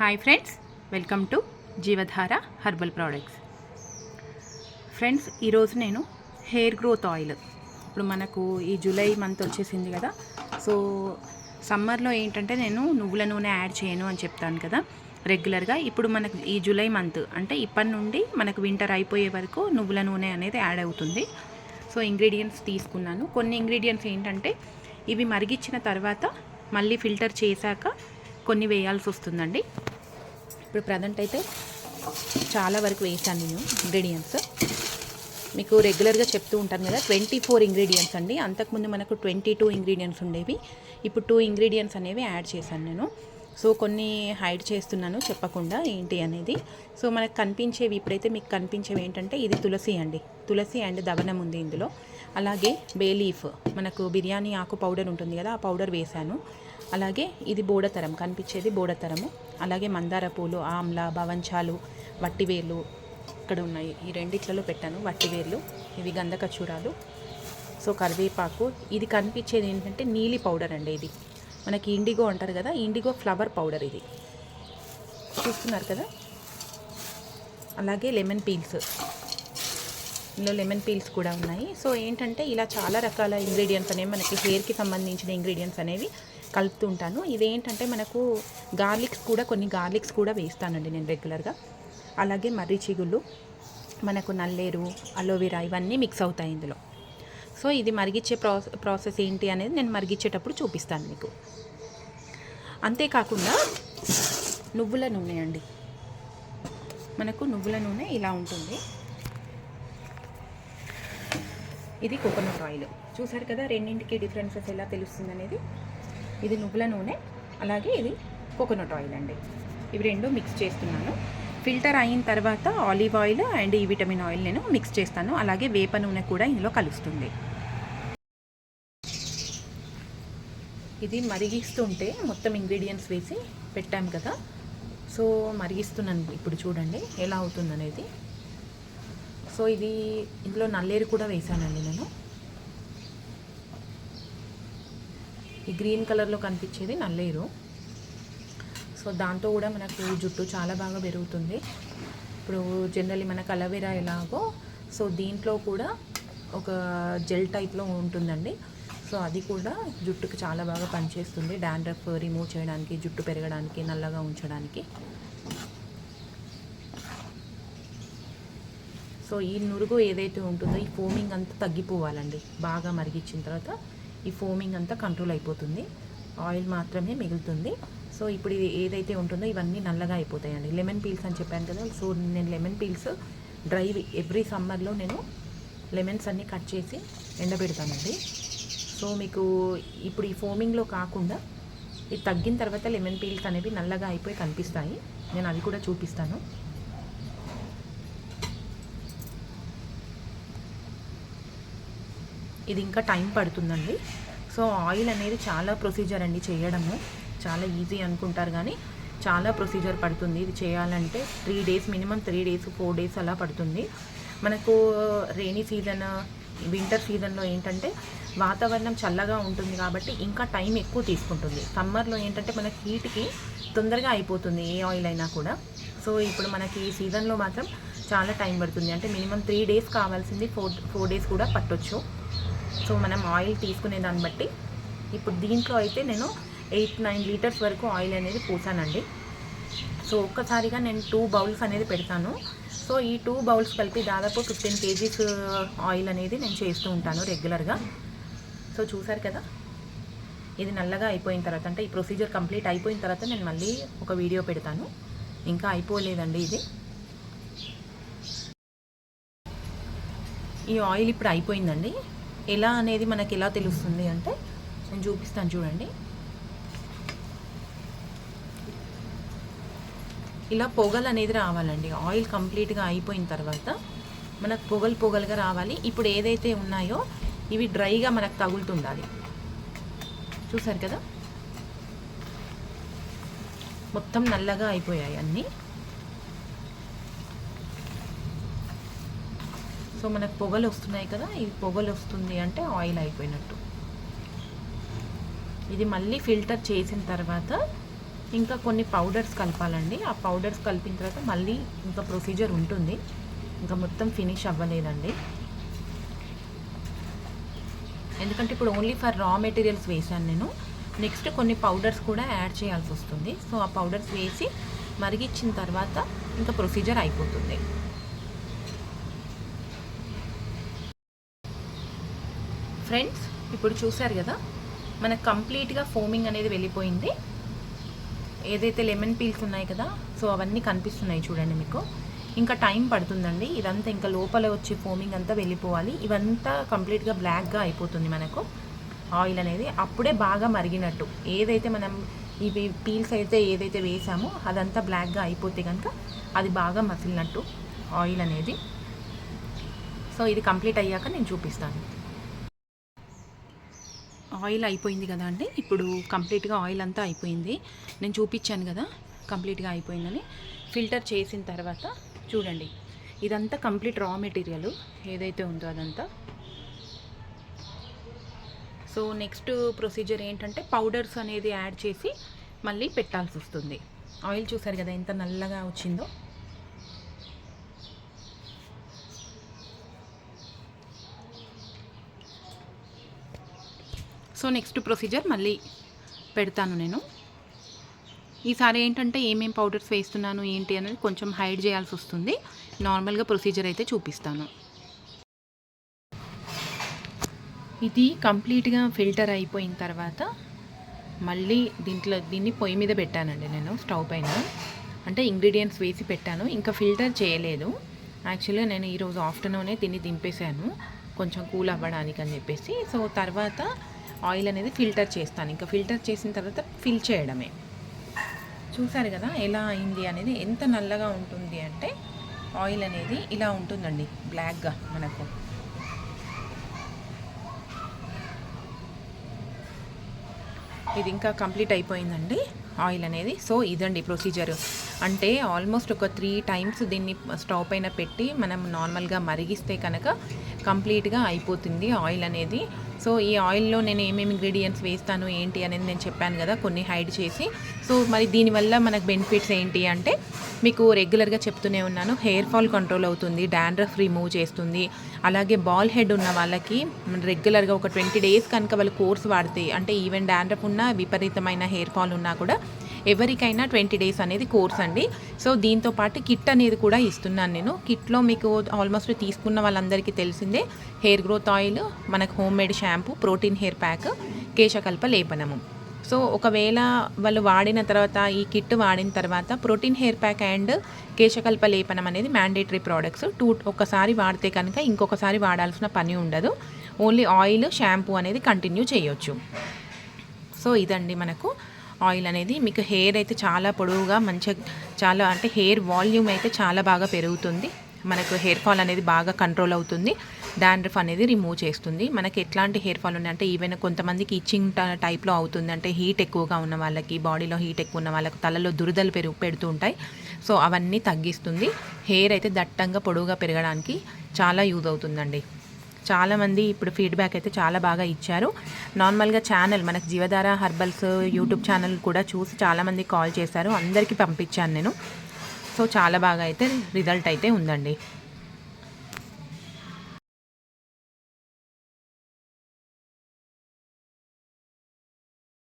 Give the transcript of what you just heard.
Hi friends welcome to Jeevadhara herbal products friends ఈరోజు నేను hair growth oil ఇప్పుడు మనకు ఈ జూలై మంత్ వచ్చేసింది కదా సో సమ్మర్లో ఏంటంటే నేను నువ్వుల నూనె యాడ్ చేయను అని చెప్తాను కదా. రెగ్యులర్గా ఇప్పుడు మనకు ఈ జూలై మంత్ అంటే ఇప్పటి నుండి మనకు వింటర్ అయిపోయే వరకు నువ్వుల నూనె అనేది యాడ్ అవుతుంది. సో ఇంగ్రీడియంట్స్ తీసుకున్నాను. కొన్ని ఇంగ్రీడియంట్స్ ఏంటంటే ఇవి మరిగించిన తర్వాత మళ్ళీ ఫిల్టర్ చేశాక కొన్ని వేయాల్సి వస్తుందండి. ఇప్పుడు ప్రజెంట్ అయితే చాలా వరకు వేసాను నేను ఇంగ్రీడియంట్స్ మీకు రెగ్యులర్గా చెప్తూ ఉంటాను కదా ట్వంటీ ఫోర్ ఇంగ్రీడియంట్స్ అండి. అంతకుముందు మనకు ట్వంటీ టూ ఇంగ్రీడియంట్స్ ఉండేవి. ఇప్పుడు టూ ఇంగ్రీడియంట్స్ అనేవి యాడ్ చేశాను నేను. సో కొన్ని హైడ్ చేస్తున్నాను చెప్పకుండా ఏంటి అనేది. సో మనకు కనిపించేవి ఇప్పుడైతే మీకు కనిపించేవి ఏంటంటే ఇది తులసి అండి. తులసి అండ్ దవనం ఉంది ఇందులో. అలాగే బేలీఫ్ మనకు బిర్యానీ ఆకు పౌడర్ ఉంటుంది కదా ఆ పౌడర్ వేశాను. అలాగే ఇది బోడతరం కనిపించేది బోడతరము అలాగే మందార పూలు ఆమ్ల భవంచాలు వట్టివేర్లు ఇక్కడ ఉన్నాయి. ఈ రెండిట్లలో పెట్టాను వట్టివేర్లు ఇవి గంధకచూరాలు సో కరివేపాకు. ఇది కనిపించేది ఏంటంటే నీలి పౌడర్ అండి ఇది. మనకి ఇండిగో అంటారు కదా ఇండిగో ఫ్లవర్ పౌడర్ ఇది. చూస్తున్నారు కదా? అలాగే లెమన్ పీల్స్ ఇందులో లెమన్ పీల్స్ కూడా ఉన్నాయి. సో ఏంటంటే ఇలా చాలా రకాల ఇంగ్రీడియంట్స్ అనేవి మనకి హెయిర్కి సంబంధించిన ఇంగ్రీడియంట్స్ అనేవి కలుపుతూ ఉంటాను. ఇవేంటంటే మనకు గార్లిక్స్ కూడా కొన్ని గార్లిక్స్ కూడా వేస్తానండి నేను రెగ్యులర్గా అలాగే మర్రి చిగుళ్ళు మనకు నల్లేరు అలోవెరా ఇవన్నీ మిక్స్ అవుతాయి ఇందులో. సో ఇది మరిగించే ప్రాసెస్ ప్రాసెస్ ఏంటి అనేది నేను మరిగించేటప్పుడు చూపిస్తాను మీకు. అంతేకాకుండా నువ్వుల నూనె అండి. మనకు నువ్వుల నూనె ఇలా ఉంటుంది. ఇది కోకోనట్ ఆయిల్. చూసారు కదా రెండింటికి డిఫరెన్సెస్ ఎలా తెలుస్తుంది అనేది? ఇది నువ్వుల నూనె అలాగే ఇది కోకోనట్ ఆయిల్ అండి. ఇవి రెండు మిక్స్ చేస్తున్నాను. ఫిల్టర్ అయిన తర్వాత ఆలివ్ ఆయిల్ అండ్ ఈ విటమిన్ ఆయిల్ నేను మిక్స్ చేస్తాను. అలాగే వేప నూనె కూడా ఇందులో కలుస్తుంది. ఇది మరిగిస్తుంటే మొత్తం ఇంగ్రీడియంట్స్ వేసి పెట్టాం కదా. సో మరిగిస్తున్నాను ఇప్పుడు చూడండి ఎలా అవుతుంది అనేది సో ఇది ఇందులో నల్లేరు కూడా వేసానండి నేను. ఈ గ్రీన్ కలర్లో కనిపించేది నల్లేరు. సో దాంతో కూడా మనకు జుట్టు చాలా బాగా పెరుగుతుంది. ఇప్పుడు జనరల్లీ మనకు అలవేరా ఎలాగో సో దీంట్లో కూడా ఒక జెల్ టైప్లో ఉంటుందండి. సో అది కూడా జుట్టుకు చాలా బాగా పనిచేస్తుంది. డాండ్రఫ్ రిమూవ్ చేయడానికి జుట్టు పెరగడానికి నల్లగా ఉంచడానికి. సో ఈ నురుగు ఏదైతే ఉంటుందో ఈ ఫోమింగ్ అంతా తగ్గిపోవాలండి. బాగా మరిగించిన తర్వాత ఈ ఫోమింగ్ అంతా కంట్రోల్ అయిపోతుంది. ఆయిల్ మాత్రమే మిగులుతుంది. సో ఇప్పుడు ఇది ఏదైతే ఉంటుందో ఇవన్నీ నల్లగా అయిపోతాయండి. లెమన్ పీల్స్ అని చెప్పాను కదా. సో నేను లెమన్ పీల్స్ డ్రై ఎవ్రీ సమ్మర్లో నేను లెమన్స్ అన్నీ కట్ చేసి ఎండబెడతానండి. సో మీకు ఇప్పుడు ఈ ఫోమింగ్లో కాకుండా ఇది తగ్గిన తర్వాత లెమన్ పీల్స్ అనేవి నల్లగా అయిపోయి కనిపిస్తాయి. నేను అది కూడా చూపిస్తాను. ఇది ఇంకా టైం పడుతుందండి. సో ఆయిల్ అనేది చాలా ప్రొసీజర్ అండి చేయడము. చాలా ఈజీ అనుకుంటారు కానీ చాలా ప్రొసీజర్ పడుతుంది. ఇది చేయాలంటే three days minimum three days four days అలా పడుతుంది. మనకు రెయినీ సీజన్ వింటర్ సీజన్లో ఏంటంటే వాతావరణం చల్లగా ఉంటుంది కాబట్టి ఇంకా టైం ఎక్కువ తీసుకుంటుంది. సమ్మర్లో ఏంటంటే మనకి హీట్కి తొందరగా అయిపోతుంది ఏ ఆయిల్ అయినా కూడా. సో ఇప్పుడు మనకి ఈ సీజన్లో మాత్రం చాలా టైం పడుతుంది. అంటే మినిమం త్రీ డేస్ కావాల్సింది ఫోర్ ఫోర్ డేస్ కూడా పట్టొచ్చు. సో మనం ఆయిల్ తీసుకునే దాన్ని బట్టి ఇప్పుడు దీంట్లో అయితే నేను ఎయిట్ నైన్ లీటర్స్ వరకు ఆయిల్ అనేది పోసానండి. సో ఒక్కసారిగా నేను టూ బౌల్స్ అనేది పెడతాను. సో ఈ టూ బౌల్స్ కలిపి దాదాపు ఫిఫ్టీన్ కేజీస్ ఆయిల్ అనేది నేను చేస్తూ ఉంటాను రెగ్యులర్గా. సో చూసారు కదా? ఇది నల్లగా అయిపోయిన తర్వాత అంటే ఈ ప్రొసీజర్ కంప్లీట్ అయిపోయిన తర్వాత నేను మళ్ళీ ఒక వీడియో పెడతాను. ఇంకా అయిపోలేదండి ఇది. ఈ ఆయిల్ ఇప్పుడు అయిపోయిందండి. ఎలా అనేది మనకి ఎలా తెలుస్తుంది అంటే నేను చూపిస్తాను చూడండి. ఇలా పొగలు అనేది రావాలండి. ఆయిల్ కంప్లీట్గా అయిపోయిన తర్వాత మనకు పొగలు పొగలుగా రావాలి. ఇప్పుడు ఏదైతే ఉన్నాయో ఇవి డ్రైగా మనకు తగులుతుండాలి. చూసారు కదా? మొత్తం నల్లగా అయిపోయాయి అన్నీ. సో మనకు పొగలు వస్తున్నాయి కదా? ఇది పొగలు వస్తుంది అంటే ఆయిల్ అయిపోయినట్టు. ఇది మళ్ళీ ఫిల్టర్ చేసిన తర్వాత ఇంకా కొన్ని పౌడర్స్ కలపాలండి. ఆ పౌడర్స్ కలిపిన తర్వాత మళ్ళీ ఇంకా ప్రొసీజర్ ఉంటుంది. ఇంకా మొత్తం ఫినిష్ అవ్వలేదండి. ఎందుకంటే ఇప్పుడు ఓన్లీ ఫర్ రా మెటీరియల్స్ వేసాను నేను. నెక్స్ట్ కొన్ని పౌడర్స్ కూడా యాడ్ చేయాల్సి వస్తుంది. సో ఆ పౌడర్స్ వేసి మరిగిచ్చిన తర్వాత ఇంకా ప్రొసీజర్ అయిపోతుంది. ఫ్రెండ్స్ ఇప్పుడు చూసారు కదా మనకు కంప్లీట్గా ఫోమింగ్ అనేది వెళ్ళిపోయింది. ఏదైతే లెమన్ పీల్స్ ఉన్నాయి కదా సో అవన్నీ కనిపిస్తున్నాయి చూడండి మీకు. ఇంకా టైం పడుతుందండి. ఇదంతా ఇంకా లోపల వచ్చే ఫోమింగ్ అంతా వెళ్ళిపోవాలి. ఇవంతా కంప్లీట్గా బ్లాక్గా అయిపోతుంది మనకు. ఆయిల్ అనేది అప్పుడే బాగా మరిగినట్టు. ఏదైతే మనం ఇవి పీల్స్ అయితే ఏదైతే వేసామో అదంతా బ్లాక్గా అయిపోతే కనుక అది బాగా మసిలినట్టు ఆయిల్ అనేది. సో ఇది కంప్లీట్ అయ్యాక నేను చూపిస్తాను. ఆయిల్ అయిపోయింది కదా అండి. ఇప్పుడు కంప్లీట్గా ఆయిల్ అంతా అయిపోయింది. నేను చూపించాను కదా కంప్లీట్గా అయిపోయిందని. ఫిల్టర్ చేసిన తర్వాత చూడండి. ఇదంతా కంప్లీట్ రా మెటీరియల్ ఏదైతే ఉందో అదంతా. సో నెక్స్ట్ ప్రొసీజర్ ఏంటంటే పౌడర్స్ అనేది యాడ్ చేసి మళ్ళీ పెట్టాల్సి వస్తుంది. ఆయిల్ చూసారు కదా ఎంత నల్లగా వచ్చిందో. సో నెక్స్ట్ ప్రొసీజర్ మళ్ళీ పెడతాను నేను. ఈసారి ఏంటంటే ఏమేం పౌడర్స్ వేస్తున్నాను ఏంటి అనేది కొంచెం హైడ్ చేయాల్సి వస్తుంది. నార్మల్గా ప్రొసీజర్ అయితే చూపిస్తాను. ఇది కంప్లీట్గా ఫిల్టర్ అయిపోయిన తర్వాత మళ్ళీ దీంట్లో దీన్ని పొయ్యి మీద పెట్టానండి నేను స్టవ్ పైన. అంటే ఇంగ్రీడియంట్స్ వేసి పెట్టాను. ఇంకా ఫిల్టర్ చేయలేదు. యాక్చువల్గా నేను ఈరోజు ఆఫ్టర్నూనే దీన్ని దింపేశాను. కొంచెం కూల్ అవ్వడానికి అని చెప్పేసి. సో తర్వాత ఆయిల్ అనేది ఫిల్టర్ చేస్తాను. ఇంకా ఫిల్టర్ చేసిన తర్వాత ఫిల్ చేయడమే. చూసారు కదా ఎలా అయింది అనేది ఎంత నల్లగా ఉంటుంది అంటే ఆయిల్ అనేది ఇలా ఉంటుందండి బ్లాక్గా మనకు. ఇది ఇంకా కంప్లీట్ అయిపోయిందండి. ఆయిల్ అనేది. సో ఇదండి ప్రొసీజర్. అంటే ఆల్మోస్ట్ ఒక త్రీ టైమ్స్ దీన్ని స్టవ్ పైన పెట్టి మనం నార్మల్గా మరిగిస్తే కనుక కంప్లీట్గా అయిపోతుంది ఆయిల్ అనేది. సో ఈ ఆయిల్లో నేను ఏమేమి ఇంగ్రీడియంట్స్ వేస్తాను ఏంటి అనేది నేను చెప్పాను కదా కొన్ని హైడ్ చేసి. సో మరి దీనివల్ల మనకు బెనిఫిట్స్ ఏంటి అంటే మీకు రెగ్యులర్గా చెప్తూనే ఉన్నాను హెయిర్ ఫాల్ కంట్రోల్ అవుతుంది డాండ్రఫ్ రిమూవ్ చేస్తుంది. అలాగే బాల్ హెడ్ ఉన్న వాళ్ళకి రెగ్యులర్గా ఒక ట్వంటీ డేస్ కనుక వాళ్ళు కోర్స్ వాడితే అంటే ఈవెన్ డాండ్రఫ్ ఉన్న విపరీతమైన హెయిర్ ఫాల్ ఉన్నా కూడా ఎవరికైనా ట్వంటీ డేస్ అనేది కోర్స్ అండి. సో దీంతో పాటు కిట్ అనేది కూడా ఇస్తున్నాను నేను. కిట్లో మీకు ఆల్మోస్ట్ తీసుకున్న వాళ్ళందరికీ తెలిసిందే హెయిర్ గ్రోత్ ఆయిల్ మనకు home made shampoo protein hair pack Keshakalpa లేపనము. So ఒకవేళ వాళ్ళు వాడిన తర్వాత ఈ కిట్ వాడిన తర్వాత protein hair pack and Keshakalpa లేపనం అనేది మ్యాండేటరీ ప్రోడక్ట్స్. టూ ఒకసారి వాడితే కనుక ఇంకొకసారి వాడాల్సిన పని ఉండదు. ఓన్లీ ఆయిల్ షాంపూ అనేది కంటిన్యూ చేయొచ్చు. సో ఇదండి మనకు ఆయిల్ అనేది మీకు హెయిర్ అయితే చాలా పొడవుగా మంచిగా చాలా అంటే హెయిర్ వాల్యూమ్ అయితే చాలా బాగా పెరుగుతుంది. మనకు హెయిర్ ఫాల్ అనేది బాగా కంట్రోల్ అవుతుంది. డాండ్రఫ్ అనేది రిమూవ్ చేస్తుంది. మనకి ఎట్లాంటి హెయిర్ ఫాల్ ఉన్నాయి అంటే ఈవెన్ కొంతమందికి ఇచ్చింగ్ టైప్లో అవుతుంది అంటే హీట్ ఎక్కువగా ఉన్న వాళ్ళకి బాడీలో హీట్ ఎక్కువ ఉన్న వాళ్ళకి తలలో దురదలు పెరుగు పెడుతూ ఉంటాయి. సో అవన్నీ తగ్గిస్తుంది. హెయిర్ అయితే దట్టంగా పొడవుగా పెరగడానికి చాలా యూజ్ అవుతుందండి. చాలామంది ఇప్పుడు ఫీడ్బ్యాక్ అయితే చాలా బాగా ఇచ్చారు. నార్మల్గా ఛానల్ మనకు జీవధార హర్బల్స్ యూట్యూబ్ ఛానల్ కూడా చూసి చాలామంది కాల్ చేశారు. అందరికీ పంపించాను నేను. సో చాలా బాగా అయితే రిజల్ట్ అయితే ఉందండి.